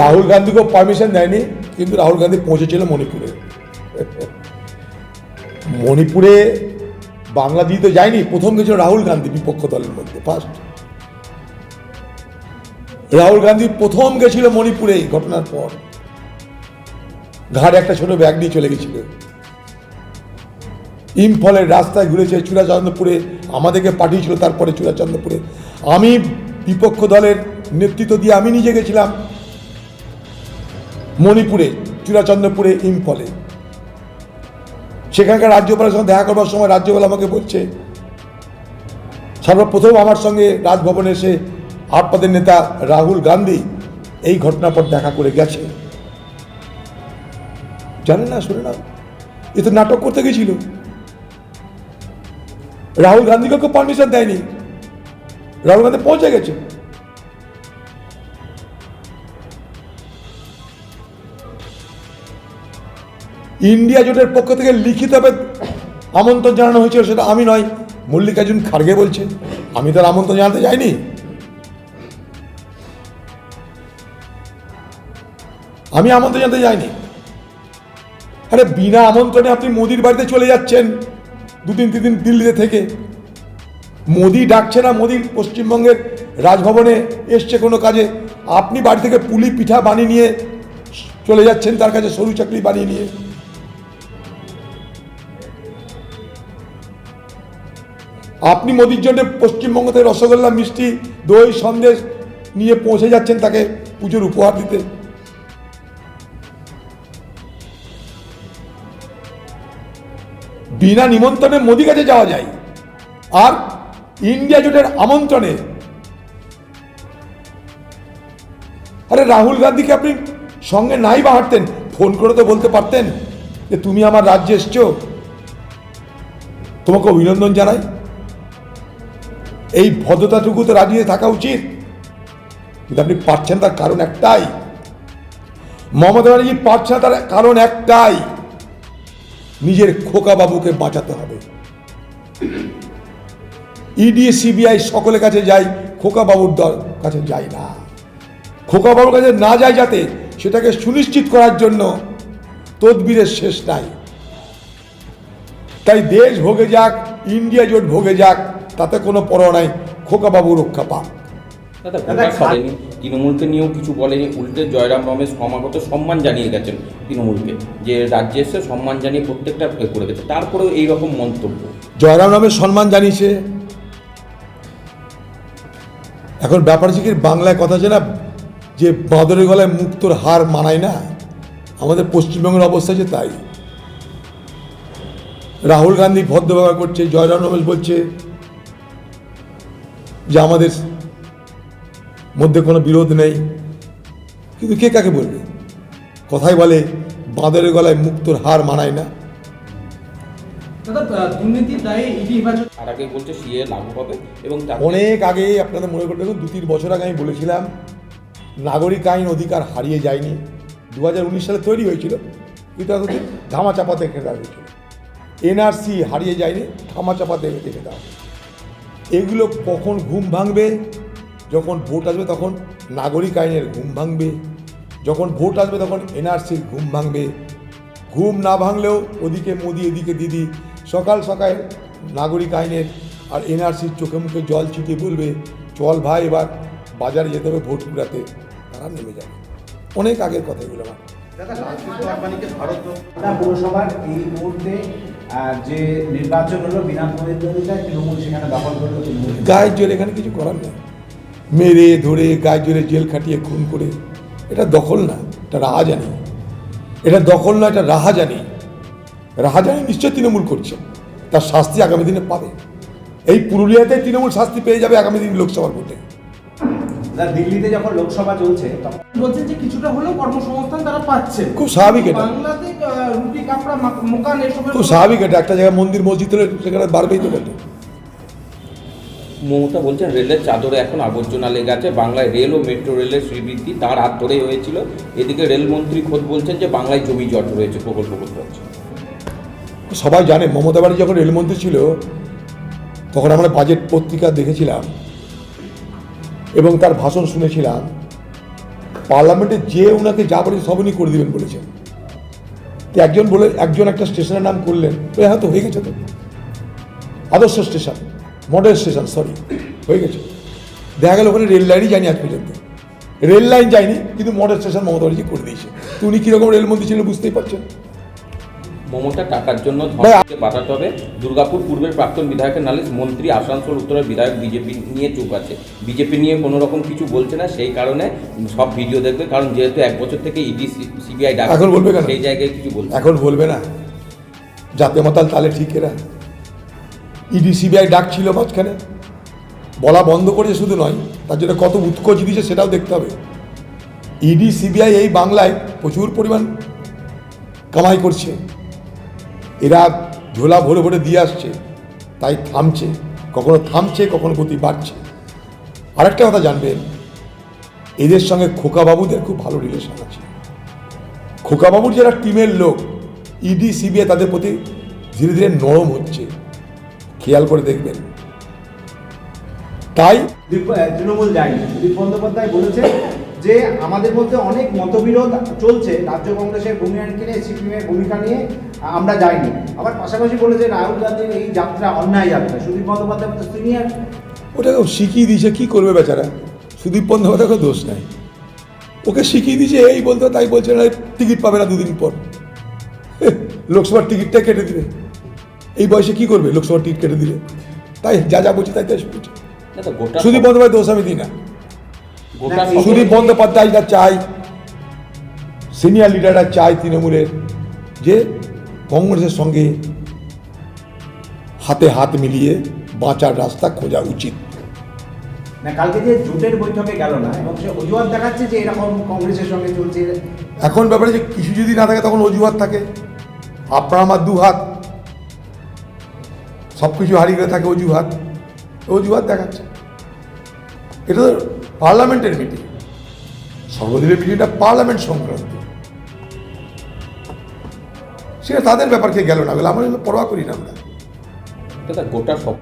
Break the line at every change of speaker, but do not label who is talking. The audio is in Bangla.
রাহুল গান্ধীকেও পারমিশন দেয়নি, কিন্তু রাহুল গান্ধী পৌঁছেছিল মণিপুরে। মণিপুরে বাংলা দিয়ে তো যায়নি, প্রথম গেছিল রাহুল গান্ধী বিপক্ষ দলের মধ্যে ফার্স্ট রাহুল গান্ধী প্রথম গেছিল মণিপুরে এই ঘটনার পর। ঘাড়ে একটা ছোট ব্যাগ নিয়ে চলে গেছিল। ইম্ফলের রাস্তায় ঘুরেছে চূড়াচন্দ্রপুরে, আমাদেরকে পাঠিয়েছিল তারপরে চূড়াচন্দ্রপুরে। আমি বিপক্ষ দলের নেতৃত্ব দিয়ে আমি নিজে গেছিলাম। মণিপুরে চূড়াচন্দ্রপুরে ইম্ফলে। সেখানকার রাজ্যপালের সঙ্গে দেখা করবার সময় রাজ্যপাল আমাকে বলছে, সর্বপ্রথম আমার সঙ্গে রাজভবনে এসে আপনাদের নেতা রাহুল গান্ধী এই ঘটনার পর দেখা করে গেছে। জানেন না, শুনে না এ তো নাটক করতে গেছিল। রাহুল গান্ধীকে কেউ পারমিশন দেয়নি। রাহুল গান্ধী পৌঁছে গেছে। ইন্ডিয়া জোটের পক্ষ থেকে লিখিতভাবে আমন্ত্রণ জানানো হয়েছিল, সেটা আমি নয়, মল্লিকার্জুন খার্গে বলছে। আমি তার আমন্ত্রণ জানাতে যাইনি। আমি আমন্ত্রণ জানাতে যাইনি। আরে, বিনা আমন্ত্রণে আপনি মোদির বাড়িতে চলে যাচ্ছেন, দু তিন তিন দিন দিল্লিতে থেকে। মোদি ডাকছে না, মোদি পশ্চিমবঙ্গের রাজভবনে এসছে কোনো কাজে। আপনি বাড়ি থেকে পুলি পিঠা বানিয়ে নিয়ে চলে যাচ্ছেন, তার কাছে সরু চাকরি বানিয়ে নিয়ে। আপনি মোদির জন্য পশ্চিমবঙ্গ থেকে রসগোল্লা, মিষ্টি, দই, সন্দেশ নিয়ে পৌঁছে যাচ্ছেন তাকে পুজোর উপহার দিতে। বিনা নিমন্ত্রণে মোদি কাছে যাওয়া যায়। আর ইন্ডিয়া জোটের আমন্ত্রণে। আরে রাহুল গান্ধীকে আপনি সঙ্গে নাই বা হাঁটতেন, ফোন করে তো বলতে পারতেন যে তুমি আমার রাজ্যে এসছো। তোমাকে অভিনন্দন জানাই। এই ভদ্রতাটুকু তো রাজি হয়ে থাকা উচিত। কিন্তু আপনি পারছেন তার কারণ একটাই। মমতা ব্যানার্জি পারছে না তার কারণ একটাই। নিজের খোকা বাবুকে বাঁচাতে হবে। ইডি, সিবিআই সকলের কাছে যাই, খোকা বাবুর দল কাছে যাই না। খোকা বাবুর কাছে না যায় যাতে সেটাকে সুনিশ্চিত করার জন্য তদবিরের শেষ নাই। তাই দেশ ভোগে যাক, ইন্ডিয়া জোট ভোগে যাক তাতে কোনো পরোয়া নাই খোকা বাবু রক্ষা পাক।
করেনি তৃণমূলকে নিয়েও কিছু বলেনি। উল্টে জয়রাম রমেশ ক্রমাগত সম্মান জানিয়ে গেছেন তৃণমূলকে যে রাজ্যে এসে সম্মান জানিয়ে প্রত্যেকটা করে গেছে। তারপরেও এই রকম মন্তব্য।
জয়রাম নামের সম্মান জানিয়েছে। এখন ব্যাপার হচ্ছে কি বাংলায় কথা আছে না যে বাঁদরের গলায় মুক্তোর হার মানায় না। আমাদের পশ্চিমবঙ্গের অবস্থা যে তাই। রাহুল গান্ধী ভদ্র ব্যবহার করছে জয়রাম রমেশ বলছে যে আমাদের মধ্যে কোনো বিরোধ নেই। কিন্তু কে কাকে বলবে? কথাই বলে বাঁদরের গলায় মুক্তোর হার মানায় না। অনেক আগে আপনাদের মনে করতে দেখুন দু তিন বছর আগে আমি বলেছিলাম নাগরিক আইন অধিকার হারিয়ে যায়নি। দু হাজার উনিশ সালে তৈরি হয়েছিল কিন্তু ধামা চাপাতে দেওয়া হয়েছিল এনআরসি হারিয়ে যায়নি ধামা চাপাতে রেখে দেওয়া হয়েছে। এগুলো কখন ঘুম ভাঙবে? যখন ভোট আসবে তখন নাগরিক আইনের ঘুম ভাঙবে। যখন ভোট আসবে তখন এনআরসির ঘুম ভাঙবে। ঘুম না ভাঙলেও ওদিকে মোদি এদিকে দিদি। সকাল সকাল নাগরিক আইনের আর এনআরসির চোখে মুখে জল ছিটিয়ে বলবে চল ভাই এবার বাজারে যেতে হবে ভোট কুড়াতে। তারা নেমে যাবে। অনেক আগের কথা এগুলো আমার
পৌরসভার এই মুহূর্তে যে নির্বাচন হলো বিনা প্রতিদ্বন্দ্বিতায় তৃণমূল সেখানে দখল করল
গায়ের জোরে এখানে কিছু করার নেই। মেরে, ধরে গায়ের জোরে জেল খাটিয়ে, খুন করে। এটা দখল না, এটা রাহাজানি এটা দখল না, এটা রাহাজানি রাহাজানি নিশ্চয় তৃণমূল করছে। তার শাস্তি আগামী দিনে পাবে। এই পুরুলিয়াতে তৃণমূল শাস্তি পেয়ে যাবে আগামী দিন লোকসভার ভোটে।
দিল্লিতে যখন লোকসভা চলছে তখন
বলছেন যে কিছুটা হলেও কর্মসংস্থান তারা পাচ্ছে।
খুব স্বাভাবিক এটা।
বাংলাতে রুটি কাপড়া মোকান এসবের
খুব স্বাভাবিক এটা। একটা জায়গায় মন্দির মসজিদ হলে সেখানে বাড়বেই তো
মমতা বলছেন রেলের চাদরে এখন আবর্জনা লেগে আছে। বাংলায় রেল ও মেট্রো রেলের শ্রীবৃদ্ধি তার হাত ধরেই হয়েছিল। এদিকে রেলমন্ত্রী খোদ বলছেন যে বাংলায় জমি জট রয়েছে প্রকল্প করতে হচ্ছে।
সবাই জানে মমতা ব্যানার্জি যখন রেলমন্ত্রী ছিল তখন আমরা বাজেট পত্রিকা দেখেছিলাম। এবং তার ভাষণ শুনেছিলাম, পার্লামেন্টে যে ওনাকে যা বলেছে সব উনি করে দেবেন বলেছেন। তো একজন বলে, একজন একটা স্টেশনের নাম করলেন, তো হ্যাঁ তো হয়ে গেছে তো। আদর্শ স্টেশন, মডেল স্টেশন সরি হয়ে গেছে। দেখা গেল ওখানে রেল লাইনই যায়নি আজ পর্যন্ত। রেল লাইন যায়নি, কিন্তু মডেল স্টেশন মমতা করে দিয়েছে। তো উনি কীরকম রেলমন্ত্রী ছিলেন বুঝতেই পারছেন।
মমতা টাকার জন্য ধর্মকে পাঠাতে হবে। দুর্গাপুর পূর্বের প্রাক্তন বিধায়কের নালিশ মন্ত্রী আসানসোল উত্তরের বিধায়ক বিজেপি নিয়ে চুপ আছে। বিজেপি নিয়ে কোনো রকম কিছু বলছে না সেই কারণে সব ভিডিও দেখবে কারণ যেহেতু এক বছর থেকে ইডি সিবিআই ডাক
এখন বলবে কেন?
সেই জায়গায় কিছু বলছে
এখন বলবে না। জাতে মাতাল তালে ঠিক এরা। ইডি সিবিআই ডাক ছিল মাঝখানে। বলা বন্ধ করেছে শুধু নয় তার জন্য কত উৎকোচ দিয়েছে সেটাও দেখতে হবে। ইডি সিবিআই এই বাংলায় প্রচুর পরিমাণ কামাই করছে। এরা ঝোলা ভরে ভরে দিয়ে আসছে, তাই থামছে। কখনো থামছে, কখনো গতি বাড়ছে। আরেকটা কথা জানবেন, এদের সঙ্গে খোকাবাবুদের খুব ভালো রিলেশন আছে। খোকাবাবুর যারা টিমের লোক ইডি সিবিআই তাদের প্রতি ধীরে ধীরে নরম হচ্ছে। খেয়াল করে দেখবেন। তাই
তৃণমূল যায়নি। দিলীপ বন্দ্যোপাধ্যায় বলেছে যে আমাদের মধ্যে অনেক মতবিরোধ চলছে রাজ্য কংগ্রেসের ভূমিকা নিয়ে সিপিএমের ভূমিকা নিয়ে আমরা যাইনি। আবার পাশাপাশি বলেছে রাহুল গান্ধীর এই যাত্রা অন্যায় যাত্রা সুদীপ বন্দ্যোপাধ্যায় তো সিনিয়র
ওটাকে শিখিয়ে দিয়েছে কি করবে বেচারা? সুদীপ বন্দ্যোপাধ্যায় দোষ নাই। ওকে শিখিয়ে দিয়েছে এই বলতে তাই বলছে না টিকিট পাবে না দুদিন পর। লোকসভার টিকিটটা কেটে দিবে। এই বয়সে কি করবে? লোকসভার টিকিট কেটে দিলে তাই যা যা বলছে তাই তাই শুনছে
না তো গোটা
সুদীপ বন্দ্যোপাধ্যায় দোষ আমি দিই না। সুদীপ বন্দ্যোপাধ্যায়রা চায় সিনিয়র লিডাররা চায় তৃণমূলের যে কংগ্রেসের সঙ্গে হাতে হাত মিলিয়ে বাঁচার রাস্তা খোঁজা উচিত।
কালকে যে জোটের বৈঠকে গেল না এবং সে অজুহাত দেখাচ্ছে যে এরকম কংগ্রেসের সঙ্গে চলছে।
এখন ব্যাপারে যে কিছু যদি না থাকে তখন অজুহাত থাকে। আপনার আমার দু হাত। সব কিছু হারিয়ে থাকে অজুহাত। অজুহাত দেখাচ্ছে। এটা তো পার্লামেন্টের মিটিং সর্বদলীয় মিটিংটা পার্লামেন্ট সংক্রান্ত। সেটা তাদের ব্যাপারকে গেল না গেলে আমরা পরোয়া করি না আমরা।
গোটা সব